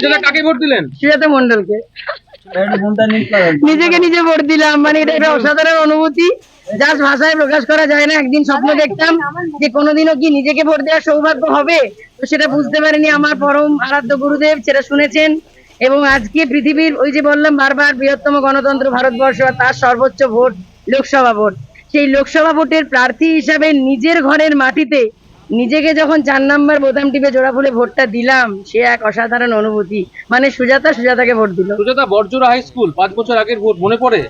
সুজাতা কাকে ভোট দিলেন? সুজাতা মন্ডলকে। নিজেকে নিজে ভোট দিলাম মানে এটা একটা অসাধারণ অনুভূতি। যার ভাষায় প্রকাশ করা যায় না একদিন স্বপ্ন দেখতাম যে কোনোদিনও কি নিজেকে ভোট দেওয়ার সৌভাগ্য হবে? তো সেটা বুঝতে পারিনি আমার পরম আরাধ্য গুরুদেব সেটা শুনেছেন। এবং আজকে পৃথিবীর ওই যে বললাম বারবার বৃহত্তম গণতন্ত্র ভারতবর্ষ আর তার সর্বোচ্চ ভোট লোকসভা ভোট। সেই লোকসভা ভোটের প্রার্থী হিসাবে নিজের ঘরের মাটিতে নিজেকে যখন চার নাম্বার বোতাম টিপে জোড়া ফুলে ভোটটা দিলাম সে এক অসাধারণ অনুভূতি। মানে সুজাতা সুজাতাকে ভোট দিল। সুজাতা বড়জোড়া হাই স্কুল পাঁচ বছর আগের ভোট মনে পড়ে?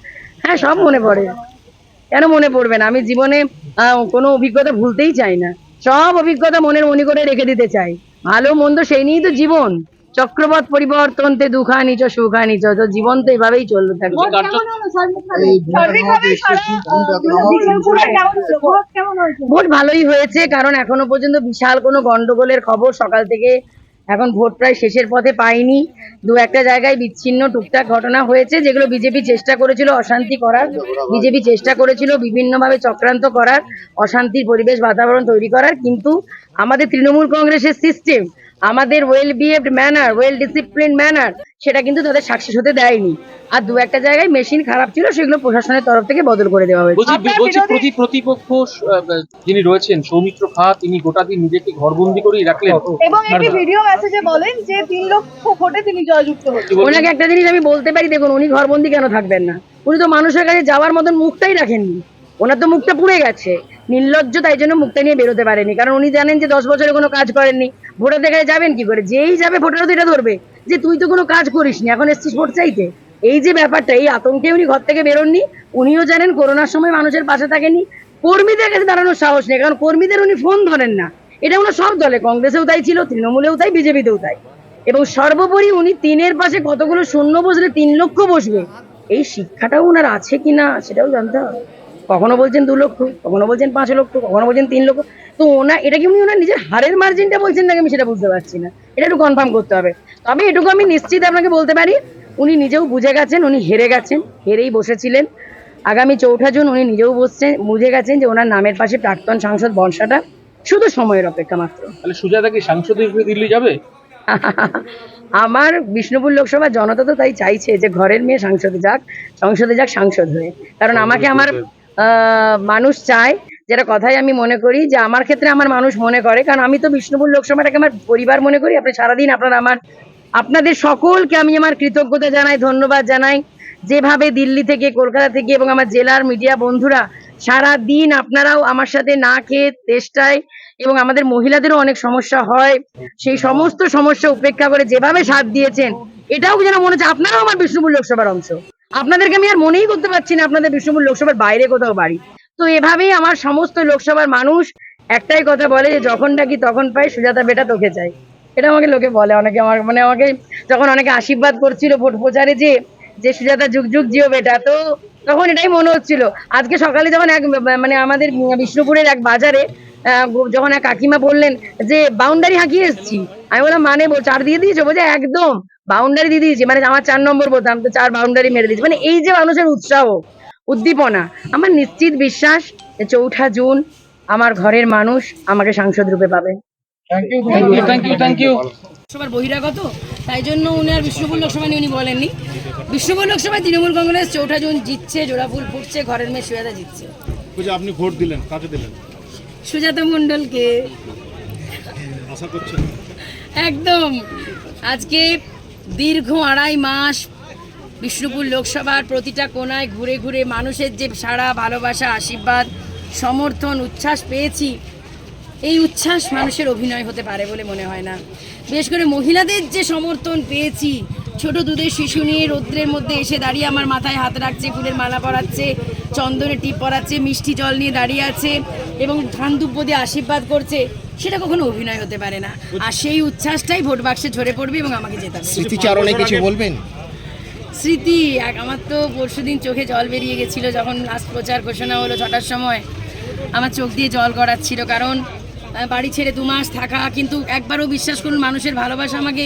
হ্যাঁ সব মনে পড়ে। কেন মনে পড়বে না? আমি জীবনে আহ, কোনো অভিজ্ঞতা ভুলতেই চাই না। সব অভিজ্ঞতা মনের মনি করে রেখে দিতে চাই। ভালো মন্দ সেই নিয়েই তো জীবন। চক্রপথ পরিবর্তন তে দুঃখা নিচ সুখা নিচ তো জীবন তো এইভাবেই চলতে থাকবে। ভোট ভালোই হয়েছে কারণ এখনও পর্যন্ত বিশাল কোনো গন্ডগোলের খবর সকাল থেকে এখন ভোট প্রায় শেষের পথে পাইনি। দু একটা জায়গায় বিচ্ছিন্ন টুকটাক ঘটনা হয়েছে যেগুলো বিজেপি চেষ্টা করেছিল অশান্তি করার। বিজেপি চেষ্টা করেছিল বিভিন্নভাবে চক্রান্ত করার অশান্তির পরিবেশ বাতাবরণ তৈরি করার কিন্তু আমাদের তৃণমূল কংগ্রেসের সিস্টেম আমাদের well behaved manner well discipline manner সেটা কিন্তু তাদের সাকসেস হতে দেয়নি। আর দু একটা জায়গায় মেশিন খারাপ ছিল সেগুলো প্রশাসনের তরফ থেকে বদল করে দেওয়া হয়েছে। বলছি প্রতি প্রতিপক্ষ যিনি রয়েছেন সৌমিত্র খা তিনি গোটা দিন নিজেকে ঘরবন্দি করেই রাখলেন। এবং একটি ভিডিও মেসেজে বলেন যে তিন লক্ষ ভোটে তিনি জয়যুক্ত হচ্ছেন ওনাকে একটা জিনিস আমি বলতে পারি দেখুন উনি ঘরবন্দি কেন থাকবেন না? উনি তো মানুষের কাছে যাওয়ার মতন মুখটাই রাখেননি। ওনার তো মুখটা পুড়ে গেছে। নির্লজ্জ তাই জন্য মুখটা নিয়ে বেরোতে পারেনি। কারণ উনি জানেন যে দশ বছরে কোনো কাজ করেননি। ভোটারদের কাছে যাবেন কি করে? যেই যাবে ভোটার তো এটা ধরবে। যে তুই তো কোনো কাজ করিসনি, এখন এসছিস ভোট চাইতে। এই যে ব্যাপারটা, এই আতঙ্কে উনি ঘর থেকে বেরোননি। উনিও জানেন করোনার সময় মানুষের পাশে থাকেনি। কর্মীদের কাছে দাঁড়ানোর সাহস নেই, কারণ কর্মীদের উনি ফোন ধরেন না। এটা ওনার সব দলে, কংগ্রেসেও তাই ছিল, তৃণমূলেও তাই, বিজেপিতেও তাই। এবং সর্বোপরি উনি তিনের পাশে কতগুলো শূন্য বসলে তিন লক্ষ বসবে? এই শিক্ষাটাও ওনার আছে কিনা, সেটাও জানতে হবে। কখনো বলছেন দু লক্ষ কখনো বলছেন পাঁচ লক্ষ কখনো বলছেন তিন লক্ষ। তো ওনা এটা কি উনি ওনার নিজের হারের মার্জিনটা বলছেন নাকি আমি সেটা বুঝতে পারছি না? এটা একটু কনফার্ম করতে হবে। তবে এটুকু আমি নিশ্চিত আপনাকে বলতে পারি উনি নিজেও বুঝে গেছেন উনি হেরে গেছেন হেরেই বসেছিলেন। আগামী চৌঠা জুন উনি নিজেও বসছেন বুঝে গেছেন যে ওনার নামের পাশে প্রাক্তন সাংসদ বর্ষাটা শুধু সময়ের অপেক্ষা মাত্র। তাহলে সুজাতা কি সাংসদ হিসেবে দিল্লি যাবে? আমার বিষ্ণুপুর লোকসভা জনতা তো তাই চাইছে যে ঘরের মেয়ে সাংসদে যাক সংসদে যাক সাংসদ হয়ে। কারণ আমাকে আমার মানুষ চায়। যেটা কথাই আমি মনে করি যে আমার ক্ষেত্রে আমার মানুষ মনে করে, কারণ আমি তো বিষ্ণুপুর লোকসভাটাকে আমার পরিবার মনে করি। আপনি সারাদিন আপনার আমার, আপনাদের সকলকে আমি আমার কৃতজ্ঞতা জানাই, ধন্যবাদ জানাই। যেভাবে দিল্লি থেকে, কলকাতা থেকে এবং আমার জেলার মিডিয়া বন্ধুরা সারা দিন আপনারাও আমার সাথে না খেয়ে চেষ্টায় এবং আমাদের মহিলাদেরও অনেক সমস্যা হয়, সেই সমস্ত সমস্যা উপেক্ষা করে যেভাবে সাথ দিয়েছেন, এটাও যেন মনে হচ্ছে আপনারাও আমার বিষ্ণুপুর লোকসভার অংশ। আপনাদেরকে আমি আর মনেই করতে পারছি না আপনাদের বিষ্ণুপুর লোকসভার বাইরে কোথাও বাড়ি। তো এভাবেই আমার সমস্ত লোকসভার মানুষ একটাই কথা বলে যে যখন ডাকি তখন পাই সুজাতা বেটা তোকে চাই। এটা আমাকে লোকে বলে, অনেকে আমার মানে আমাকে যখন অনেকে আশীর্বাদ করছিল ভোট প্রচারে যে যে সুজাতা যুগ যুগ জিও বেটা, তো তখন এটাই মনে হচ্ছিল। আজকে সকালে যখন এক মানে আমাদের বিষ্ণুপুরের এক বাজারে যখন এক কাকিমা বললেন যে, বাউন্ডারি হাঁকিয়ে এসেছি। আমি বললাম মানে চার দিয়ে দিয়েছ? বলছে, একদম। বাউন্ডারি দিয়ে দিয়েছি মানে আমার চার নম্বর বোতাম তো চার বাউন্ডারি মেরে দিয়েছি। মানে এই যে মানুষের উৎসাহ উদ্দীপনা আমার নিশ্চিত বিশ্বাস যে চৌঠা জুন আমার ঘরের মানুষ আমাকে সাংসদ রূপে পাবে। লোকসভার বহিরাগত তাই জন্য উনি আর বিষ্ণুপুর লোকসভা নিয়ে উনি বলেননি। বিষ্ণুপুর লোকসভায় তৃণমূল কংগ্রেস চৌঠা জুন জিতছে জোড়াফুল ফুটছে ঘরের মেয়ে সুজাতা জিতছে। আপনি ভোট দিলেন কাকে দিলেন? সুজাতা মণ্ডলকে। আশা করছেন। একদম। আজকে দীর্ঘ আড়াই মাস বিষ্ণুপুর লোকসভার প্রতিটা কোনায় ঘুরে ঘুরে মানুষের যে সারা ভালোবাসা, আশীর্বাদ, সমর্থন, উচ্ছ্বাস পেয়েছি, এই উচ্ছ্বাস মানুষের অভিনয় হতে পারে বলে মনে হয় না। বিশেষ করে মহিলাদের যে সমর্থন পেয়েছি, ছোট দুধের শিশু নিয়ে রৌদ্রের মধ্যে এসে দাঁড়িয়ে আমার মাথায় হাত রাখছে, ফুলের মালা পরাচ্ছে চন্দনে টিপ পরাচ্ছে, মিষ্টি জল নিয়ে দাঁড়িয়ে আছে এবং ধান দিয়ে আশীর্বাদ করছে। সেটা কখনো অভিনয় হতে পারে না। আর সেই উচ্ছ্বাসটাই ভোট বাক্সে ঝরে পড়বে এবং আমাকে জেতাবে। স্মৃতিচারণে কিছু বলবেন? স্মৃতি এক আমার তো পরশু দিন চোখে জল বেরিয়ে গেছিল যখন লাস্ট প্রচার ঘোষণা হলো ছটার সময়। আমার চোখ দিয়ে জল গড়াচ্ছিল কারণ বাড়ি ছেড়ে দু মাস থাকা কিন্তু একবারও বিশ্বাস করুন মানুষের ভালোবাসা আমাকে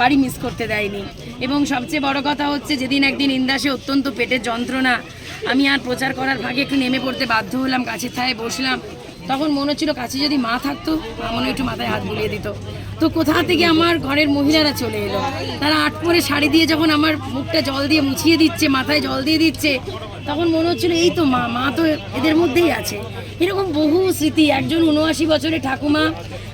বাড়ি মিস করতে দেয়নি। এবং সবচেয়ে বড় কথা হচ্ছে যেদিন একদিন ইন্দাসে অত্যন্ত পেটের যন্ত্রণা আমি আর প্রচার করার ভাগে একটু নেমে পড়তে বাধ্য হলাম গাছের থায়ে বসলাম। তখন মনে হচ্ছিল কাছে যদি মা থাকতো, মা মনে একটু মাথায় হাত বুলিয়ে দিত। তো কোথা থেকে আমার ঘরের মহিলারা চলে এলো? তারা আট পরে শাড়ি দিয়ে যখন আমার মুখটা জল দিয়ে মুছিয়ে দিচ্ছে, মাথায় জল দিয়ে দিচ্ছে, তখন মনে হচ্ছিল এই তো মা মা তো এদের মধ্যেই আছে। এরকম বহু স্মৃতি, একজন উনআশি বছরের ঠাকুমা,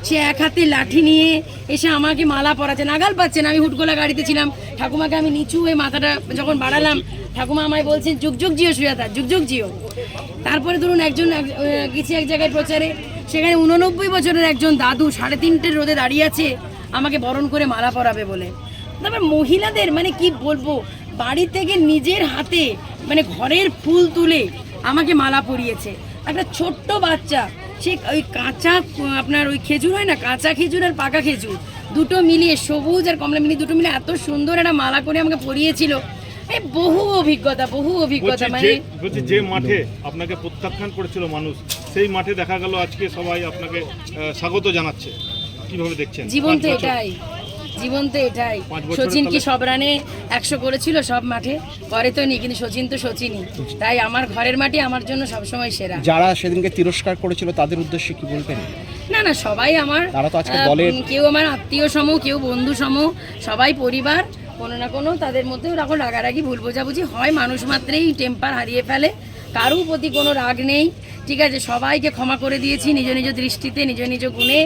সে এক হাতে লাঠি নিয়ে এসে আমাকে মালা পরাচ্ছে। নাগাল পাচ্ছে না, আমি হুটগোলা গাড়িতে ছিলাম। ঠাকুমাকে আমি নিচু হয়ে মাথাটা যখন বাড়ালাম ঠাকুমা আমায় বলছেন, যুগ যুগ জিও সুয়াতা যুগ যুগ জিও। তারপরে ধরুন একজন গেছি এক জায়গায় প্রচারে, সেখানে উননব্বই বছরের একজন দাদু সাড়ে তিনটের রোদে দাঁড়িয়ে আছে, আমাকে বরণ করে মালা পরাবে বলে। তারপর মহিলাদের মানে কি বলব, বাড়ি থেকে নিজের হাতে মানে ঘরের ফুল তুলে আমাকে মালা পরিয়েছে। একটা ছোট্ট বাচ্চা, সে ওই কাঁচা, আপনার ওই খেজুর হয় না, কাঁচা খেজুর আর পাকা খেজুর, দুটো মিলিয়ে সবুজ আর কমলা মিলিয়ে দুটো মিলিয়ে এত সুন্দর একটা মালা করে আমাকে পরিয়েছিল। এই বহু অভিজ্ঞতা বহু অভিজ্ঞতা মানে বলছি যে মাঠে আপনাকে প্রত্যাখ্যান করেছিল মানুষ সেই মাঠে দেখা গেল আজকে সবাই আপনাকে স্বাগত জানাচ্ছে। কীভাবে দেখছেন? জীবন তো এটাই জীবন তো এটাই। সচিন কি সব রানে একশো করেছিল সব মাঠে? তো নি কিন্তু সচিন তো সচিনই। তাই আমার ঘরের মাটি আমার জন্য সবসময় সেরা। যারা সেদিনকে তিরস্কার করেছিল তাদের উদ্দেশ্যে কি বলবেন? না না সবাই আমার কেউ আমার আত্মীয় সম কেউ বন্ধু সম সবাই পরিবার। কোনো না কোনো তাদের মধ্যে ওরকম রাগারাগি ভুল বোঝাবুঝি। হয় মানুষ মাত্রেই টেম্পার হারিয়ে ফেলে। কারোর প্রতি কোনো রাগ নেই। ঠিক আছে সবাইকে ক্ষমা করে দিয়েছি নিজ নিজ দৃষ্টিতে নিজ নিজ গুণে।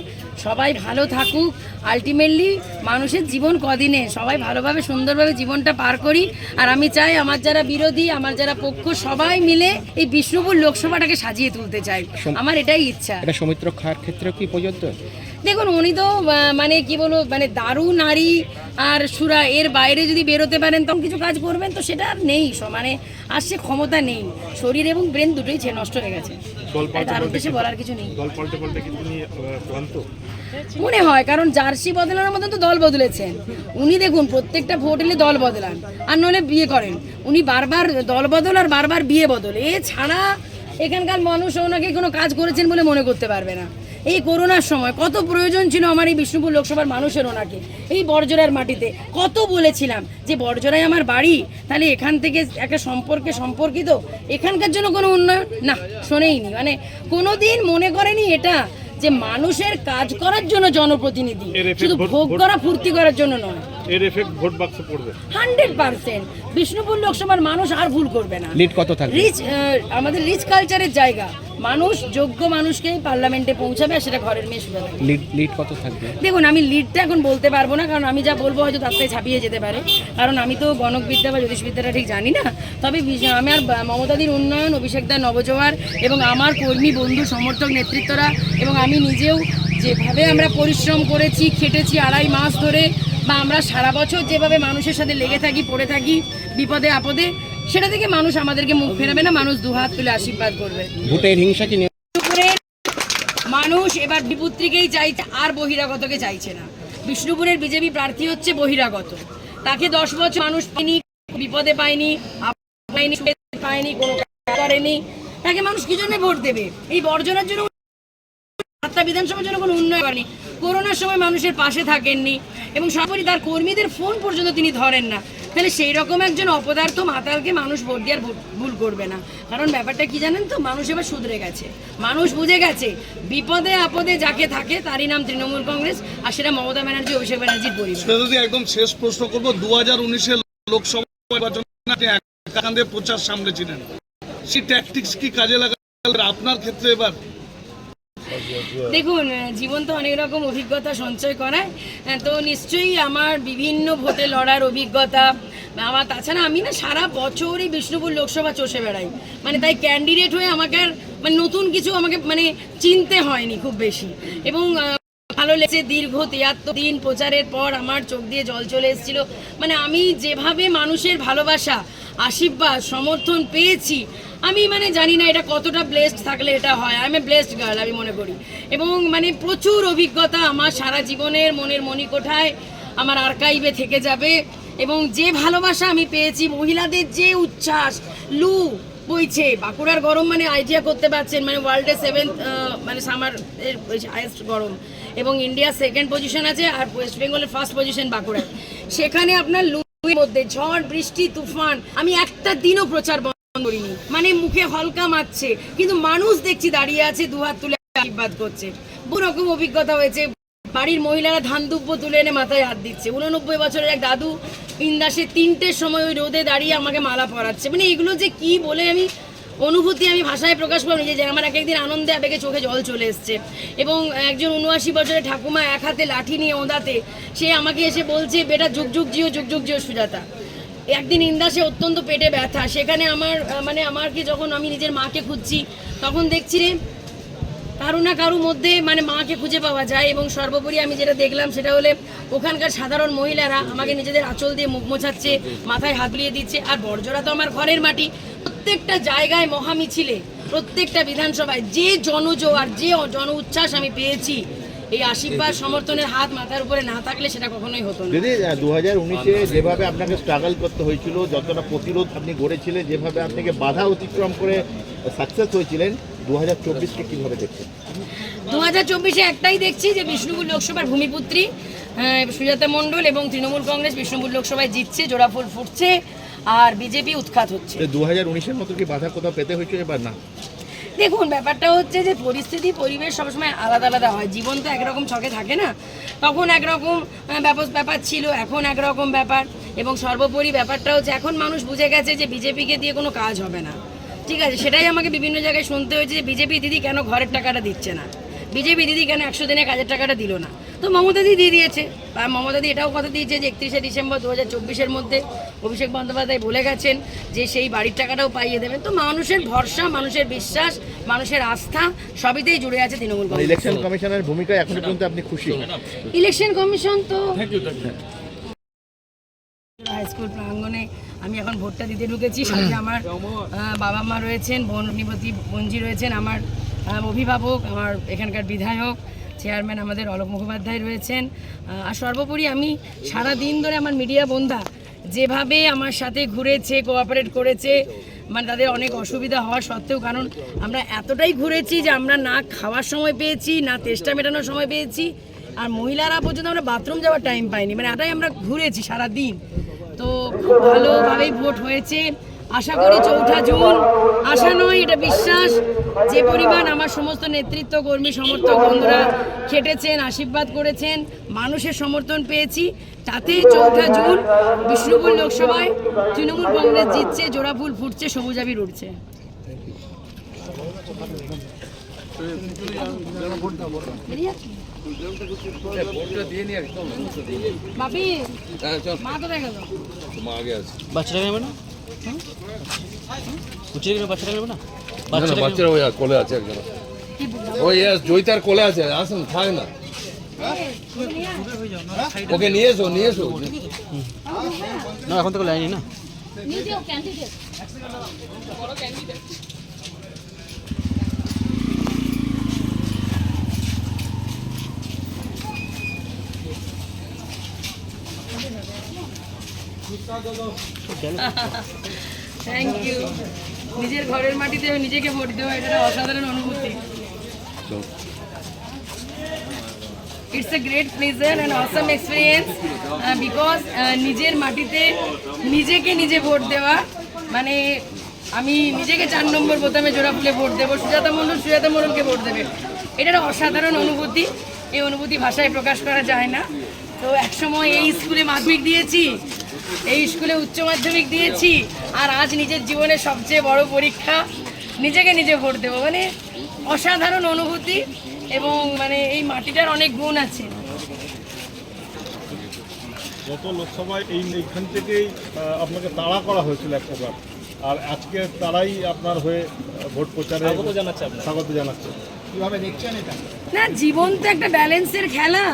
সবাই ভালো থাকুক। আলটিমেটলি মানুষের জীবন কদিনে? সবাই ভালোভাবে সুন্দরভাবে জীবনটা পার করি। আর আমি চাই আমার যারা বিরোধী আমার যারা পক্ষ সবাই মিলে এই বিষ্ণুপুর লোকসভাটাকে সাজিয়ে তুলতে চাই। আমার এটাই ইচ্ছা। এটা সৌমিত্র খার ক্ষেত্রে কি প্রযোজ্য? দেখুন উনি তো মানে কি বলব মানে দারু নারী আর সুরা এর বাইরে যদি বেরোতে পারেন তখন কিছু কাজ করবেন তো সেটা আর নেই মানে আর সে ক্ষমতা নেই। শরীর এবং ব্রেন দুটোই ছে নষ্ট হয়ে গেছে। তার উদ্দেশ্যে বলার কিছু নেই। মনে হয় কারণ জার্সি বদলানোর মতন তো দল বদলেছেন। উনি দেখুন প্রত্যেকটা ভোট এলে দল বদলান। আর নলে বিয়ে করেন। উনি বারবার দল বদল আর বারবার বিয়ে বদল। এ ছাড়া এখানকার মানুষ ওনাকে কোনো কাজ করেছেন বলে মনে করতে পারবে না। এই করোনার সময় কত প্রয়োজন ছিল আমার এই বিষ্ণুপুর লোকসভার মানুষের ওনাকে। এই বর্জরার মাটিতে। কত বলেছিলাম যে বর্জরায় আমার বাড়ি তাহলে এখান থেকে একটা সম্পর্কে সম্পর্কিত? এখানকার জন্য কোনো উন্নয়ন? না শোনেইনি। মানে কোনোদিন মনে করেনি এটা যে মানুষের কাজ করার জন্য জনপ্রতিনিধি। শুধু ভোগ করা ফুর্তি করার জন্য নয়। এর এফেক্ট ভোট বাক্সে পড়বে। Hundred percent. বিষ্ণুপুর লোকসভার মানুষ আর ভুল করবে না। লিড কত থাকবে? রিচ আমাদের রিচ কালচারের জায়গা। মানুষ যোগ্য মানুষকে পার্লামেন্টে পৌঁছাবে আর সেটা ঘরের মেয়ে শুধু লিড লিড কত থাকবে? দেখুন আমি লিডটা এখন বলতে পারব না কারণ আমি যা বলব হয়তো তার থেকে ছাপিয়ে যেতে পারে। কারণ আমি তো গণকবিদ্যা বা জ্যোতিষবিদ্যাটা ঠিক জানি না। তবে আমার বা- মমতাদির উন্নয়ন অভিষেকদার নবজোয়ার এবং আমার কর্মী বন্ধু সমর্থক নেতৃত্বরা এবং আমি নিজেও যেভাবে আমরা পরিশ্রম করেছি খেটেছি আড়াই মাস ধরে বা আমরা সারা বছর যেভাবে মানুষের সাথে লেগে থাকি পড়ে থাকি বিপদে আপদে সেটা থেকে মানুষ আমাদেরকে মুখ ফেরাবে না মানুষ দুহাত তুলে আশীর্বাদ করবে। ভোটের হিংসা কি মানুষ এবার বিপুত্রীকেই চাইছে আর বহিরাগতকে চাইছে না। বিষ্ণুপুরের বিজেপি প্রার্থী হচ্ছে বহিরাগত। তাকে দশ বছর মানুষ পায়নি বিপদে পায়নি পায়নি পায়নি কোনো করেনি। তাকে মানুষ কি জন্য ভোট দেবে? এই বর্জনার জন্য সাতটা বিধানসভার জন্য কোনো উন্নয়ন করেনি। করোনার সময় মানুষের পাশে থাকেননি এবং সর্বোপরি তার কর্মীদের ফোন পর্যন্ত তিনি ধরেন না। তাহলে সেই রকম একজন অপদার্থ মাতালকে মানুষ ভোট দেওয়ার ভুল- করবে না। কারণ ব্যাপারটা কি জানেন তো? মানুষ এবার শুধরে গেছে। মানুষ বুঝে গেছে, বিপদে আপদে যাকে থাকে তারই নাম তৃণমূল কংগ্রেস আর সেটা মমতা ব্যানার্জি, অভিষেক ব্যানার্জির পরিবার। একদম শেষ প্রশ্ন করব দু হাজার উনিশের লোকসভা নির্বাচনে প্রচার সামলেছিলেন। সেই ট্যাকটিক্স কি কাজে লাগালেন আপনার ক্ষেত্রে এবার? দেখুন জীবন তো অনেক রকম অভিজ্ঞতা সঞ্চয় করায় তো নিশ্চয়ই আমার বিভিন্ন ভোটে লড়ার অভিজ্ঞতা আমার, তাছাড়া আমি না সারা বছরই বিষ্ণুপুর লোকসভা চষে বেড়াই। মানে তাই ক্যান্ডিডেট হয়ে আমাকে আর মানে নতুন কিছু আমাকে মানে চিনতে হয়নি খুব বেশি। এবং ভালো লেগেছে। দীর্ঘ তিয়াত্তর দিন প্রচারের পর আমার চোখ দিয়ে জল চলে এসেছিল। মানে আমি যেভাবে মানুষের ভালোবাসা, আশীর্বাদ, সমর্থন পেয়েছি, আমি মানে জানি না এটা কতটা ব্লেসড থাকলে এটা হয়। আমি ব্লেসড গার্ল আমি মনে করি। এবং মানে প্রচুর অভিজ্ঞতা আমার সারা জীবনের মনের মণিকোঠায় আমার আর্কাইভে থেকে যাবে। এবং যে ভালোবাসা আমি পেয়েছি, মহিলাদের যে উচ্ছ্বাস, লু বইছে, বাঁকুড়ার গরম মানে আইডিয়া করতে পারছেন মানে ওয়ার্ল্ডের সেভেন্থ মানে সামার এর হাইয়েস্ট গরম। এবং ইন্ডিয়া সেকেন্ড পজিশন আছে আর ওয়েস্ট বেঙ্গলের ফার্স্ট পজিশন বাঁকুড়ায়। সেখানে আপনার লুয়ের মধ্যে ঝড়, বৃষ্টি, তুফান, আমি একটা দিনও প্রচার বন্ধ করিনি। মানে মুখে হলকা মারছে, কিন্তু মানুষ দেখছি দাঁড়িয়ে আছে দুহাত তুলে আশীর্বাদ করছে। বহু রকম অভিজ্ঞতা হয়েছে। বাড়ির মহিলারা ধান দুব্য তুলে এনে মাথায় হাত দিচ্ছে। উননব্বই বছরের এক দাদু ইন্দাসে তিনটের সময় ওই রোদে দাঁড়িয়ে আমাকে মালা পরাচ্ছে। মানে এগুলো যে কি বলে আমি অনুভূতি আমি ভাষায় প্রকাশ করব নিজে যে আমার এক একদিন আনন্দে আবেগে চোখে জল চলে এসছে। এবং একজন উনআশি বছরের ঠাকুমা এক হাতে লাঠি নিয়ে ওঁদাতে, সে আমাকে এসে বলছে, বেটা, যুগ যুগ জিও, যুগ যুগ জিও, সুজাতা। একদিন ইন্দাসে অত্যন্ত পেটে ব্যথা। সেখানে আমার মানে আমাকে যখন আমি নিজের মাকে খুঁজছি, তখন দেখছি রে কারও না কারোর মধ্যে মানে মাকে খুঁজে পাওয়া যায়। এবং সর্বোপরি আমি যেটা দেখলাম, সেটা হলে ওখানকার সাধারণ মহিলারা আমাকে নিজেদের আঁচল দিয়ে মুখ মোছাচ্ছে, মাথায় হাত দিচ্ছে। আর বর্জরা তো আমার ঘরের মাটি। প্রত্যেকটা জায়গায় মহামিছিলে প্রত্যেকটা বিধানসভায় যে জনজোয়ার যে জন উচ্ছ্বাস আমি পেয়েছি এই আশীর্বাদ সমর্থনের হাত মাথার উপরে না থাকলে সেটা কখনোই হতো না। দিদি দু হাজার উনিশে যেভাবে আপনাকে স্ট্রাগল করতে হয়েছিল যতটা প্রতিরোধ আপনি গড়েছিলেন যেভাবে আপনাকে বাধা অতিক্রম করে সাকসেস হয়েছিলেন দু হাজার চব্বিশকে কীভাবে দেখছেন? দু হাজার চব্বিশে একটাই দেখছি যে বিষ্ণুপুর লোকসভার ভূমিপুত্রী সুজাতা মণ্ডল এবং তৃণমূল কংগ্রেস বিষ্ণুপুর লোকসভায় জিতছে জোড়াফুল ফুটছে। আর বিজেপি উৎখাত হচ্ছে। দু হাজার উনিশের মতো কি বাধা কোথাও পেতে হয়েছে এবার না? দেখুন ব্যাপারটা হচ্ছে যে পরিস্থিতি পরিবেশ সবসময় আলাদা আলাদা হয়। জীবন তো একরকম ছকে থাকে না। তখন একরকম ব্যাপার ছিল এখন একরকম ব্যাপার। এবং সর্বোপরি ব্যাপারটা হচ্ছে এখন মানুষ বুঝে গেছে যে বিজেপিকে দিয়ে কোনো কাজ হবে না। ঠিক আছে সেটাই আমাকে বিভিন্ন জায়গায় শুনতে হয়েছে যে বিজেপি দিদি কেন ঘরের টাকাটা দিচ্ছে না? বিজেপি দিদি কেন একশো দিনে কাজের টাকাটা দিল না? তো মমতা দিদি দিয়ে দিয়েছে। আর মমতা দিদি এটাও কথা দিয়েছে যে একত্রিশে ডিসেম্বর দু হাজার চব্বিশের মধ্যে অভিষেক বন্দ্যোপাধ্যায় বলে গেছেন যে সেই বাড়ির টাকাটাও পাইয়ে দেবেন। তো মানুষের ভরসা মানুষের বিশ্বাস মানুষের আস্থা সবইতেই জুড়ে আছে তৃণমূল কংগ্রেস ইলেকশন কমিশনের ভূমিকায় এখনও পর্যন্ত আপনি খুশি? ইলেকশন কমিশন তো হাই স্কুল প্রাঙ্গণে আমি এখন ভোটটা দিতে ঢুকেছি। সাথে আমার বাবা মা রয়েছেন বোন নিপতি বঞ্জি রয়েছেন আমার অভিভাবক আমার এখানকার বিধায়ক। চেয়ারম্যান আমাদের অলোক মুখোপাধ্যায় রয়েছেন। আর সর্বোপরি আমি সারা দিন ধরে আমার মিডিয়া বন্ধা, যেভাবে আমার সাথে ঘুরেছে কোঅপারেট করেছে মানে তাদের অনেক অসুবিধা হওয়া সত্ত্বেও, কারণ আমরা এতটাই ঘুরেছি যে আমরা না খাওয়ার সময় পেয়েছি, না তেষ্টা মেটানোর সময় পেয়েছি, আর মহিলারা পর্যন্ত আমরা বাথরুম যাওয়ার টাইম পাইনি। মানে এটাই আমরা ঘুরেছি সারা দিন। তো খুব ভালোভাবেই ভোট হয়েছে। আশা করি চৌঠা জুন। আশা নয় এটা বিশ্বাস। যে পরিমাণ আমার সমস্ত নেতৃত্ব কর্মী সমর্থক বন্ধুরা খেটেছেন আশীর্বাদ করেছেন মানুষের সমর্থন পেয়েছি তাতে চৌঠা জুন বিষ্ণুপুর লোকসভায় তৃণমূল কংগ্রেস জিতছে জোড়া ফুল ফুটছে সবুজ আবির উঠছে। বেরিয়ে যাচ্ছি? কোথায় গেল না? বাচ্চাটা নেবে না? ওই আর কোলে আছে একজন? ওই জয়িতার কোলে আছে আসুন থাক না। ওকে নিয়ে এসো নিয়ে এসো। না এখন থেকে লাইনি না। থ্যাংক ইউ নিজের ঘরের মাটিতে নিজেকে ভোট দেওয়া এটা অসাধারণ অনুভূতি। It's a great pleasure and awesome experience because নিজের মাটিতে নিজেকে নিজে ভোট দেওয়া মানে আমি নিজেকে চার নম্বর বোতামে জোড়া ফুলে ভোট দেবো সুজাতা মণ্ডল সুজাতা মণ্ডলকে ভোট দেবে। এটা একটা অসাধারণ অনুভূতি এই অনুভূতি ভাষায় প্রকাশ করা যায় না। তো একসময় এই স্কুলে মাধ্যমিক দিয়েছি এই স্কুলে উচ্চ মাধ্যমিক দিয়েছি আর আজ নিজের জীবনে সবচেয়ে বড় পরীক্ষা। নিজেকে নিজে ভোট দেবো। মানে অসাধারণ অনুভূতি এবং মানে এই মাটিটার অনেক গুণ আছে। গত লোকসভায় এই এইখান থেকেই আপনাকে তাড়া করা হয়েছিল এক প্রকার আর আজকে তারাই আপনার হয়ে ভোট প্রচারে স্বাগত জানাচ্ছে স্বাগত জানাচ্ছে। না জীবন তো একটা ব্যালেন্সের খেলা।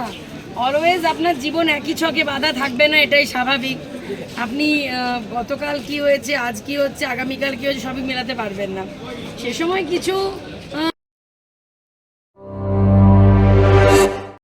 অলওয়েজ আপনার জীবন একই ছকে বাধা থাকবে না এটাই স্বাভাবিক। আপনি গতকাল কি হয়েছে, আজ কি হচ্ছে, আগামীকাল কি হয়েছে, সবই মেলাতে পারবেন না। সে সময় কিছু